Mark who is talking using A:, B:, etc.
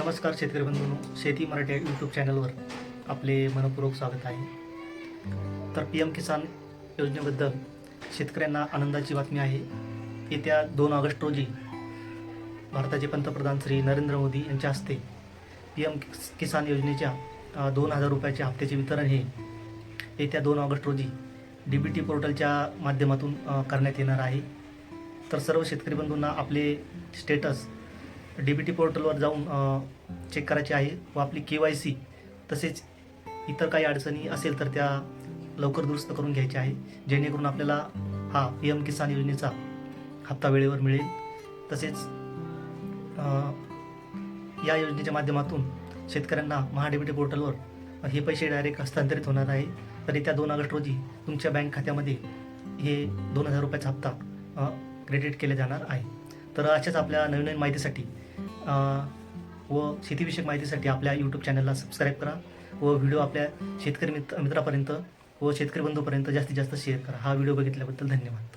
A: नमस्कार शेतकरी बंधूंनो शेती मराठी यूट्यूब चॅनलवर आपले मनपूर्वक स्वागत आहे. तर पी एम किसान योजनेबद्दल शेतकऱ्यांना आनंदाची बातमी आहे. येत्या दोन ऑगस्ट रोजी भारताचे पंतप्रधान श्री नरेंद्र मोदी यांच्या हस्ते पी एम किसान योजनेच्या दोन हजार रुपयाच्या हप्त्याचे वितरण हे येत्या दोन ऑगस्ट रोजी डी बी टी पोर्टलच्या माध्यमातून करण्यात येणार आहे. तर सर्व शेतकरी बंधूंना आपले स्टेटस डी बी टी पोर्टलवर जाऊन चेक करायचे आहे. व आपली के वाय सी तसेच इतर काही अडचणी असेल तर त्या लवकर दुरुस्त करून घ्यायच्या आहे. जेणेकरून आपल्याला हा पी एम किसान योजनेचा हप्ता वेळेवर मिळेल. तसेच या योजनेच्या माध्यमातून शेतकऱ्यांना महा बी टी पोर्टलवर हे पैसे डायरेक्ट हस्तांतरित होणार आहे. तर येत्या दोन ऑगस्ट रोजी तुमच्या बँक खात्यामध्ये हे दोन हजार रुपयाचा हप्ता क्रेडिट केले जाणार आहे. तर अशाच आपल्या नवीन नवीन माहितीसाठी व शेतीविषयक माहितीसाठी आपल्या यूट्यूब चॅनलला सबस्क्राईब करा व व्हिडिओ आपल्या शेतकरी मित्र मित्रापर्यंत व शेतकरी बंधूपर्यंत जास्तीत जास्त शेअर करा. हा व्हिडिओ बघितल्याबद्दल धन्यवाद.